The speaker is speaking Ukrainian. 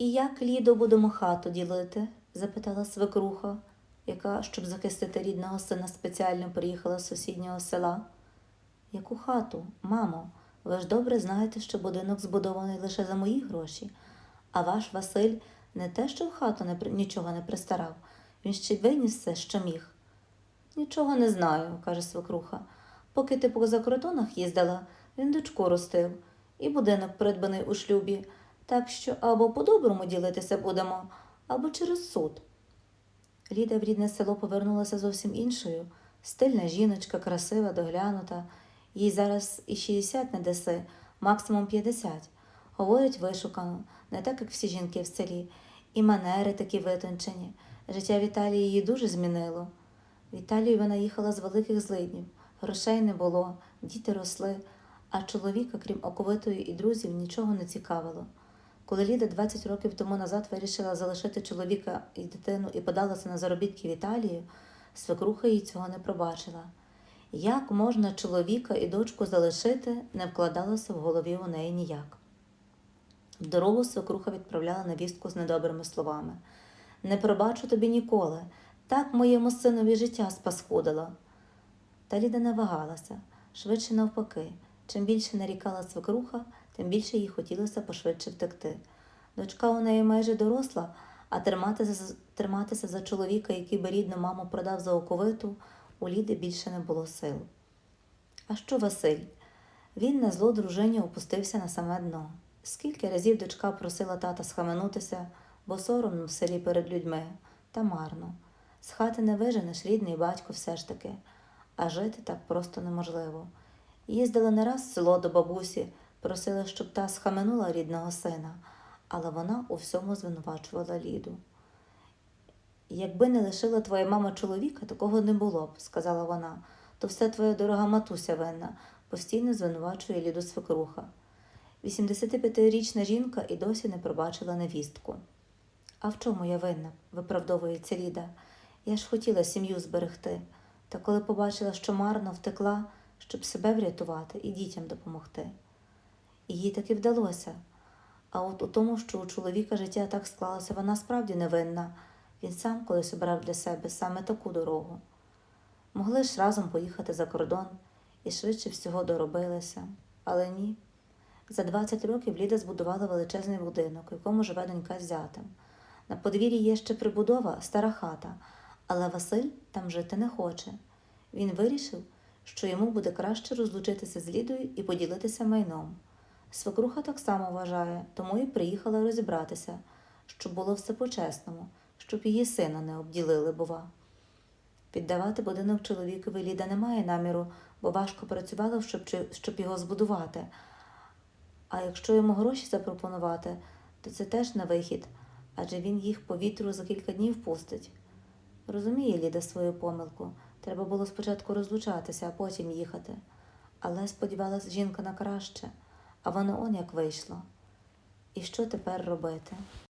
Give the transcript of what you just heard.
І як Лідо будемо хату ділити? запитала свекруха, яка, щоб захистити рідного сина, спеціально приїхала з сусіднього села. Яку хату, мамо? Ви ж добре знаєте, що будинок збудований лише за мої гроші, а ваш Василь не те, що в хату не, нічого не пристарав, він ще виніс все, що міг. Нічого не знаю, каже свекруха. Поки ти по закордонах їздила, він дочку ростив, і будинок придбаний у шлюбі, так що або по-доброму ділитися будемо, або через суд. Ліда в рідне село повернулася зовсім іншою. Стильна жіночка, красива, доглянута. Їй зараз і 60 не даси, максимум 50. Говорить вишукано, не так, як всі жінки в селі, і манери такі витончені. Життя в Італії її дуже змінило. В Італію вона їхала з великих злиднів, грошей не було, діти росли, а чоловіка, крім оковитої і друзів, нічого не цікавило. Коли Ліда 20 років тому назад вирішила залишити чоловіка і дитину і подалася на заробітки в Італію, свекруха їй цього не пробачила. Як можна чоловіка і дочку залишити, не вкладалося в голові у неї ніяк. В дорогу свекруха відправляла невістку з недобрими словами. Не пробачу тобі ніколи, так моєму синові життя спаскудило. Та Ліда не вагалася, швидше навпаки. Чим більше нарікала свекруха, тим більше їй хотілося пошвидше втекти. Дочка у неї майже доросла, а триматися, триматися за чоловіка, який би рідну маму продав за оковиту, у Ліди більше не було сил. А що Василь? Він на зло дружині опустився на саме дно. Скільки разів дочка просила тата схаменутися, бо соромно в селі перед людьми, та марно. З хати не виженеш рідний батько все ж таки, а жити так просто неможливо. Їздила не раз в село до бабусі, просила, щоб та схаменула рідного сина, але вона у всьому звинувачувала Ліду. Якби не лишила твоя мама чоловіка, такого не було б, сказала вона, то все твоя дорога матуся винна, постійно звинувачує Ліду свекруха. 85-річна жінка і досі не пробачила невістку. А в чому я винна? виправдовується Ліда. Я ж хотіла сім'ю зберегти, та коли побачила, що марно втекла, щоб себе врятувати і дітям допомогти. Їй таки вдалося. А от у тому, що у чоловіка життя так склалося, вона справді невинна. Він сам колись обрав для себе саме таку дорогу. Могли ж разом поїхати за кордон і швидше всього доробилися, але ні. За 20 років Ліда збудувала величезний будинок, у якому живе донька з зятем. На подвір'ї є ще прибудова, стара хата, але Василь там жити не хоче. Він вирішив, що йому буде краще розлучитися з Лідою і поділитися майном. Свекруха так само вважає, тому і приїхала розібратися, щоб було все по-чесному, щоб її сина не обділили, бува. Піддавати будинок чоловікові Ліда не має наміру, бо важко працювала, щоб, щоб його збудувати. А якщо йому гроші запропонувати, то це теж на вихід, адже він їх по вітру за кілька днів пустить. Розуміє Ліда свою помилку. Треба було спочатку розлучатися, а потім їхати. Але сподівалась жінка на краще, а воно он як вийшло. І що тепер робити?